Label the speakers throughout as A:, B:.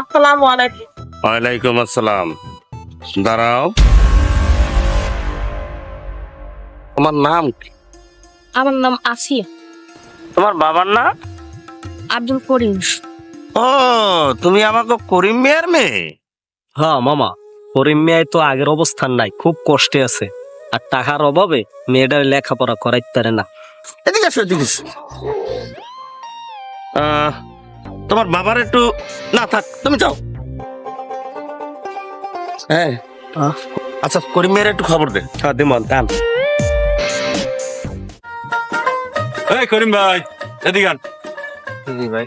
A: আসসালামু আলাইকুম।
B: ওয়ালাইকুম আসসালাম। দাঁড়াও। তোমার নাম কি?
C: আমার নাম আসিয়া
B: তোমার বাবার না
C: আব্দুল করিম।
B: ও তুমি আমাকে করিম মিয়ার মেয়ে?
D: হ্যাঁ মামা। করিম মিয়ায় তো আগের অবস্থান নাই খুব কষ্টে আছে। আর টাকার অভাবে মেয়েটার লেখাপড়া করাইতে পারে না।
B: এদিকে আসো এদিকে। আহ, তোমার বাবার একটু না থাক তুমি যাও। হ্যাঁ। আচ্ছা করিম মিয়ার একটু খবর দে।
D: হ্যাঁ দিমন টান
E: এই করিম ভাই এদিকে আন।
F: ভাই।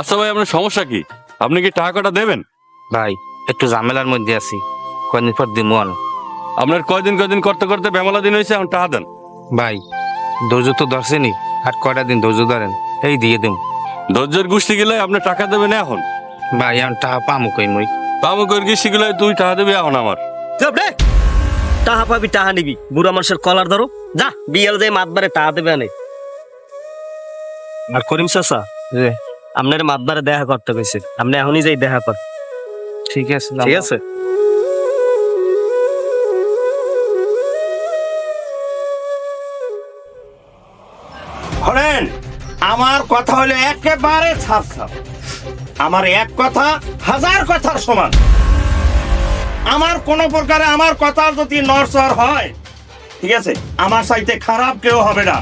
E: আচ্ছা ভাই আপনার সমস্যা কি? আপনি কি টাকা কটা দেবেন?
F: ভাই একটু ঝামেলার মধ্যে আছি। কদিন পর দিমন
E: আপনার কয়দিন কয়দিন করতে করতে বেমালা দিন হয়েছে এখন টাকা দেন।
F: ভাই ধৈর্য তো ধরছেনি আর কয়টা দিন ধৈর্য ধরেন এই দিয়ে দিম।
E: ধৈর্যের গোষ্ঠী গেলে আপনি টাকা দেবেন এখন?
F: ভাই আমি টাকা পামু কই মই?
E: পামুকের গোষ্ঠী গেলে তুই টাকা দেবে এখন আমার।
D: চুপ রে! টাহা পাবি টাহা নিবি। বুড়া মানুষের কলার ধরো। যা বিয়াল যে মাতবারে টাহা দেবে আনে। আর করিম চাচা
F: জি।
D: আপনার মাতবারে দেখা করতে কইছে। আপনি এখনই যাই দেখা কর।
F: ঠিক আছে
D: ঠিক আছে?
B: আমার কথা হলো একেবারে ছাপ ছাপ। আমার এক কথা হাজার কথার সমান। আমার কোন প্রকারে আমার কথা যদি নরসর হয় ঠিক আছে আমার সাইতে খারাপ কেউ হবে না।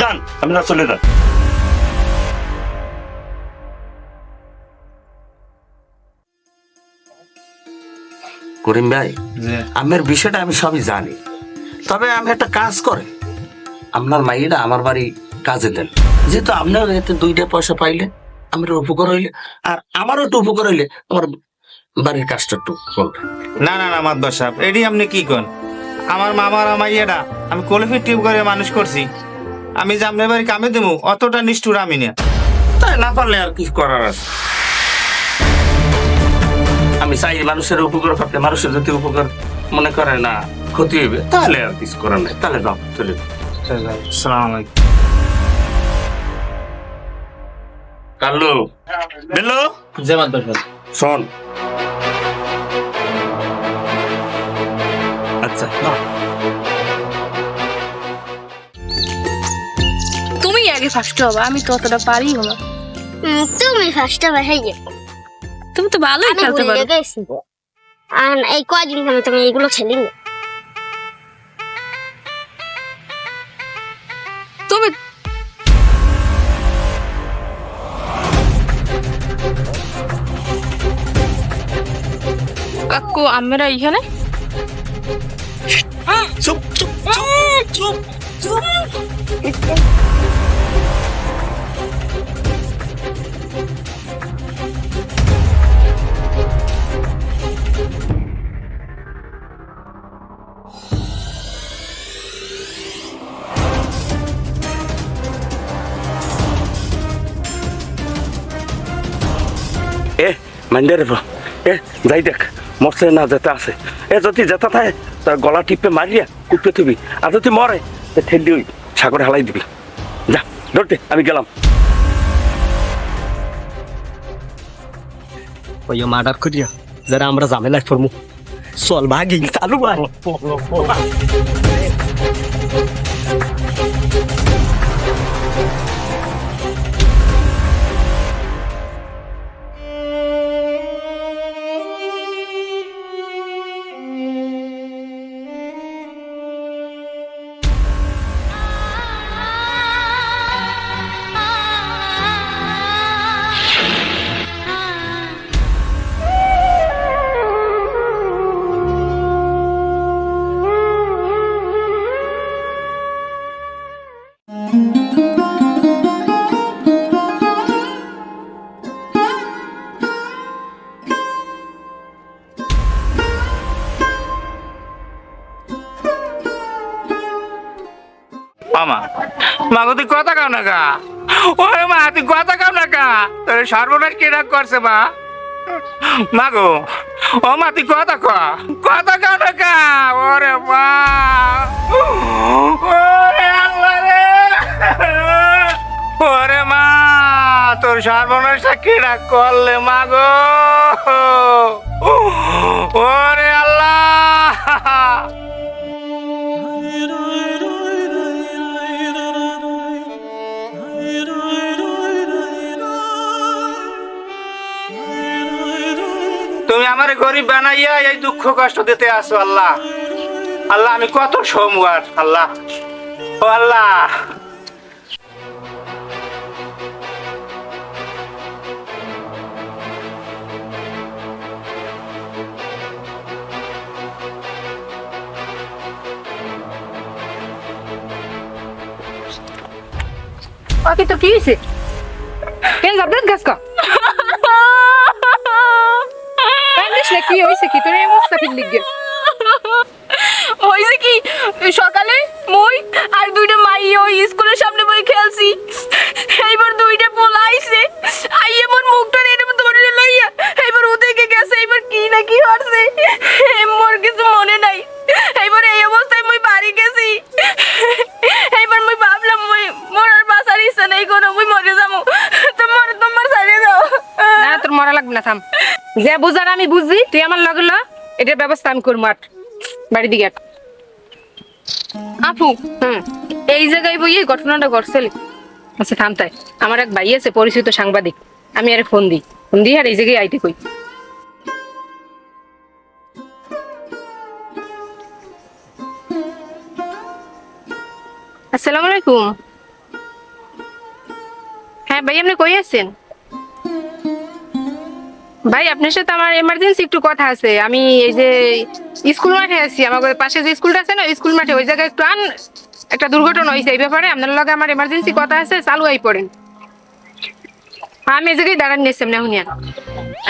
B: যান আপনারা চলে যান। করিম ভাই আমার বিষয়টা আমি সবই জানি। তবে আমি একটা কাজ করে। আপনার মাইয়েরা আমার বাড়ি কাজে দেন। যেহেতু আপনার এতে দুইটা পয়সা পাইলে আমার উপকার হইলে আর আমারও একটু উপকার হইলে আমার বাড়ির কাজটা একটু করবে
F: না না না মাদ্দর সাহেব এডি আপনি কি কন আমার মামার আমার ইয়েটা আমি কলিফি টিউব করে মানুষ করছি। আমি যে আপনার বাড়ি কামে দেবো অতটা নিষ্ঠুর আমি না।
B: তাই না পারলে আর কিছু করার আছে? আমি চাই মানুষের উপকার করতে মানুষের যদি উপকার মনে করে না ক্ষতি হইবে তাহলে আর কিছু করার নাই। তাহলে যাও চলে যাও। কাল্লু। বেল্লো
F: যে মাদ্দর
B: শোন। আচ্ছা
C: তুমি আগে ফার্স্ট হবে আমি তো অতটা পারি না।
G: তুমি ফার্স্ট হবে হয়ে যাবে
C: তুমি তো ভালোই
G: আমি
C: খেলতে
G: ভুলে
C: পারো।
G: আর এই কয়দিন ধরে তুমি এইগুলো খেলি
C: কাকু আমরা এখানে
B: চুপ চুপ চুপ চুপ এ মাইন্ডারে এ যাই দেখ মরছে না যেতে আছে। এ যদি যেতে থাকে তার গলা টিপে মারিয়া কুপে থুবি। আর যদি মরে, তা ঠেলি ওই সাগরে হালাই দিবি। যা ধরতে আমি গেলাম।
D: ওই মার্ডার করিয়া, যারা আমরা ঝামেলায় পড়মু। চল ভাগি, চালু ভাই
F: মামা, মাগো, তুই কথা কাও না কা ওরে মা, তুই কথা কাও না কা তোর সর্বনাশ কিরা করছে মা? মাগো, ও মা, তুই কথা কা কথা কাও না কা ওরে মা। ওরে আল্লাহ রে। ওরে মা, তোর সর্বনাশটা কিনা করলে মাগো? ওরে তুমি আমার গরিব বানাইয়া এই দুঃখ কষ্ট দিতে আসো আল্লাহ। আল্লাহ, আমি কত সোমবার আল্লাহ। ও আল্লাহ।
A: ওকে তো কি হয়েছে কেন জাবদাত গাছ না কি হয়েছে কি? তোর এই অবস্থা লিগে।
C: হয়েছে কি? সকালে মই আর দুইটা মাই ওই স্কুলের সামনে বই খেলছি। এইবার দুইটা পোলা আইছে। আইয়ে মোর মুখটা এরকম ধরে লইয়া এইবার ও থেকে গেছে এইবার কি না কি হচ্ছে মোর কিছু মনে নাই এইবার এই অবস্থায় মই বাড়ি গেছি এইবার মই ভাবলাম মই মোর আর বাসার ইচ্ছা নেই কোনো মই মরে যাব তোমার তোমার ছাড়িয়ে দাও
A: না তোর মরা লাগবে না থাম যে বুঝার আমি বুঝি তুই আমার লগে ল এটার ব্যবস্থা আমি করব আট। বাড়ি দিকে
C: আপু
A: হুম।
C: এই জায়গায় বই এই ঘটনাটা ঘটছিল
A: আচ্ছা থাম তাই। আমার এক ভাই আছে পরিচিত সাংবাদিক। আমি আরে ফোন দিই। ফোন দিই আর এই জায়গায় আইটি কই। আসসালামু আলাইকুম। হ্যাঁ ভাই আপনি কই আছেন? ভাই, আপনার সাথে আমার এমার্জেন্সি একটু কথা আছে। আমি এই যে স্কুল মাঠে আছি আমার পাশে যে স্কুলটা আছে না স্কুল মাঠে, ওই জায়গায় একটু আন, একটা দুর্ঘটনা হয়েছে এই ব্যাপারে। আপনার লগে আমার এমার্জেন্সি কথা আছে চালু হয়ে পড়েন। আমি এই জায়গায় দাঁড়ান নিয়েছি না হুনিয়া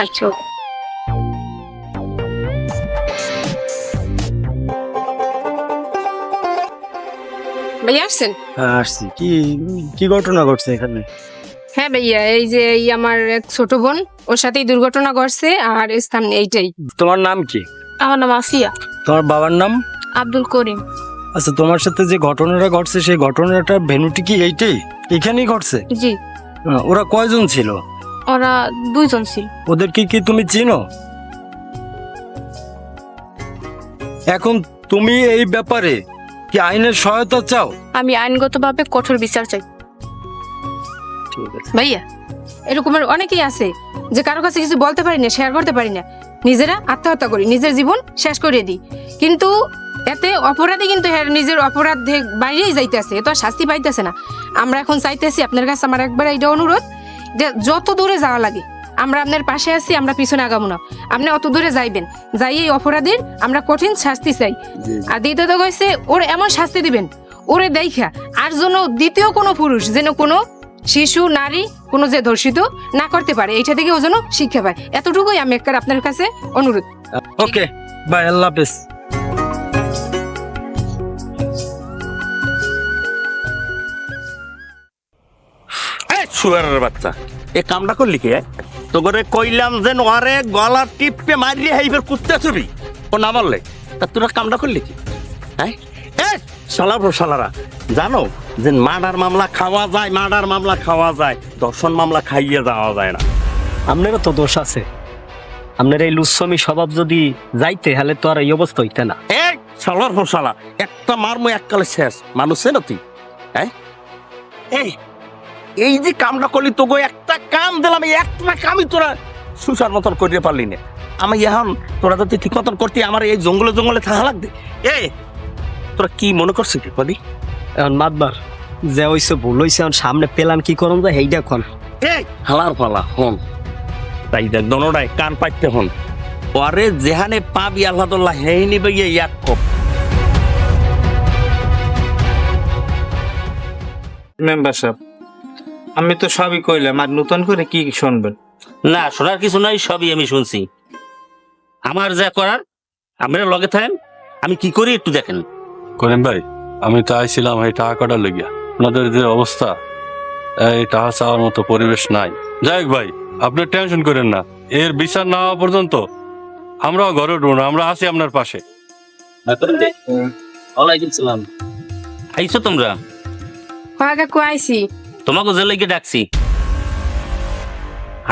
A: আচ্ছা। ভাইয়া আসছেন?
H: হ্যাঁ আসছি। কি কি ঘটনা ঘটছে এখানে?
A: হ্যাঁ ভাইয়া এই যে এই আমার এক ছোট বোন ওর সাথেই দুর্ঘটনা ঘটছে আর স্থান এইটাই।
H: তোমার নাম কি?
C: আমার নাম আসিয়া
H: তোমার বাবার নাম?
C: আব্দুল করিম।
H: আচ্ছা তোমার সাথে যে ঘটনাটা ঘটছে সেই ঘটনাটা ভেনুটি কি এইটাই? এখানেই ঘটছে?
C: জি।
H: ওরা কয়জন ছিল?
C: ওরা দুইজন ছিল।
H: ওদের কি কি তুমি চিনো? এখন তুমি এই ব্যাপারে কি আইনের সহায়তা চাও?
C: আমি আইনগতভাবে কঠোর বিচার চাই।
A: ভাইয়া এরকমের অনেকেই আছে যে কারও কাছে কিছু বলতে পারি না শেয়ার করতে পারি না। নিজেরা আত্মহত্যা করি নিজের জীবন শেষ করে দিই। কিন্তু এতে অপরাধী কিন্তু হ্যাঁ নিজের অপরাধ বাইরেই যাইতেছে এ তো আর শাস্তি পাইতেছে না। আমরা এখন চাইতেছি আপনার কাছে আমার একবার এইটা অনুরোধ যে যত দূরে যাওয়া লাগে আমরা আপনার পাশে আছি আমরা পিছনে আগাবো না। আপনি অত দূরে যাইবেন যাই এই অপরাধীর আমরা কঠিন শাস্তি চাই। আর দ্বিতীয়ত কইছে ওর এমন শাস্তি দিবেন ওরে দেখা আর জন্য দ্বিতীয় কোনো পুরুষ যেন কোনো শিশু নারী কোনো যে ধর্ষিত না করতে পারে এইটা থেকে ও যেন শিক্ষা পায়। এতটুকুই আমি একবার আপনার কাছে অনুরোধ।
H: ওকে বাই আল্লাহ হাফেজ।
B: শুয়ারের বাচ্চা এ কামটা করলি কে? তো করে কইলাম যে নোয়ারে গলা টিপে মারিয়ে হাইবার কুত্তে ছবি। ও না মারলে তা তোরা কামটা করলি কি? হ্যাঁ? এ শালারা জানো যে মার্ডার মামলা খাওয়া যায় মার্ডার মামলা খাওয়া যায় দর্শন মামলা খাইয়ে যাওয়া যায় না।
D: আপনারও তো দোষ আছে। আপনার এই লুচ্ছমি স্বভাব যদি যাইতে হলে তো আর এই অবস্থা হইতে না।
B: এই শালার শালা একটা মারমো এককালে শেষ। মানুষ না তুই? হ্যাঁ? এই এই যে কামটা করলি তোকে একটা কাম দিলাম এই একটা কামই তোরা সুসার মতন করিতে পারলি না। আমি এখন তোরা যদি ঠিক মতন করতে আমার এই জঙ্গলে জঙ্গলে থাকা লাগবে। এ তোরা কি মনে করছিস কদি
D: এখন মাতবার যে হইছে ভুল হইছে এখন সামনে পেলাম কি করুন যে হেইটা কোন?
B: এই হালার পালা হন। তাই দেখ দনোডাই কান পাইতে হন। পরে যেখানে পাবি আল্লাহ হেই নিবে গিয়ে এক কপ
F: মেম্বার সাহেব আমি তো সবই কইলাম আর নতুন করে কি শুনবেন?
I: না শোনার কিছু নাই সবই আমি শুনছি। আমার যা করার আপনারা লগে থাকেন আমি কি করি একটু দেখেন।
E: করেন ভাই আমি তো আইছিলাম এই টাকা কাটার লেগিয়া। আপনাদের যে অবস্থা এই টাকা চাওয়ার মতো পরিবেশ নাই। যাই হোক ভাই আপনি টেনশন করেন না। এর বিচার না হওয়া পর্যন্ত আমরাও ঘরে উঠবো না আমরা আছি আপনার পাশে।
I: ওয়ালাইকুম সালাম। আইছো তোমরা?
A: কাকু আইসি
I: তোমাকে যে লেগে ডাকছি।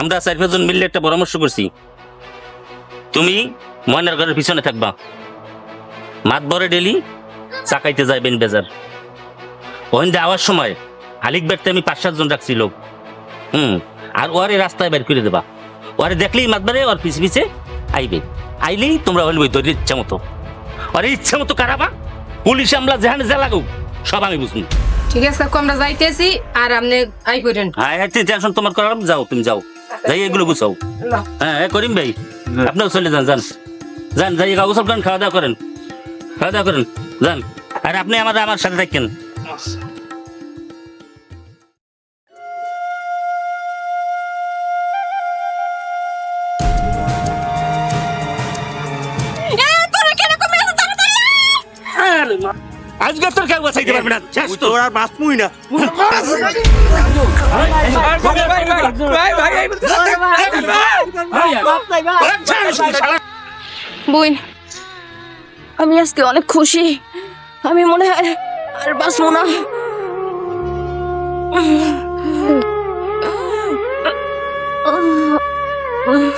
I: আমরা চার পাঁচজন মিললে একটা পরামর্শ করছি। তুমি ময়নার ঘরের পিছনে থাকবা। মাত বরে ডেলি চাকাইতে যাইবেন বেজার। ওখান যাওয়ার সময় হালিক বেড়তে আমি পাঁচ সাতজন রাখছি লোক। হুম আর ওরে রাস্তায় বের করে দেবা। ওরে দেখলেই মাতবারে ওর পিছে পিছে আইবে। আইলেই তোমরা বলবে তোর ইচ্ছা মতো। ওরে ইচ্ছা মতো কারাবা পুলিশ আমলা যেখানে যা লাগুক সব আমি বুঝব
A: ঠিক আছে কাকু আমরা যাইতেছি আর আপনি আই করেন।
I: হ্যাঁ হ্যাঁ টেনশন তোমার করার যাও তুমি যাও। যাই এগুলো গুছাও। হ্যাঁ হ্যাঁ করিম ভাই আপনিও চলে যান যান। যান যাই কাগজ করেন খাওয়া দাওয়া করেন। খাওয়া দাওয়া করেন। যান আর আপনি আমাদের আমার সাথে থাকেন আজকে তোর কেউ বাঁচাইতে পারবে না শেষ তো
B: আর বাঁচবই না
C: বইন আমি আজকে অনেক খুশি। আমি মনে হয় আর বাঁচবো না।
G: উম,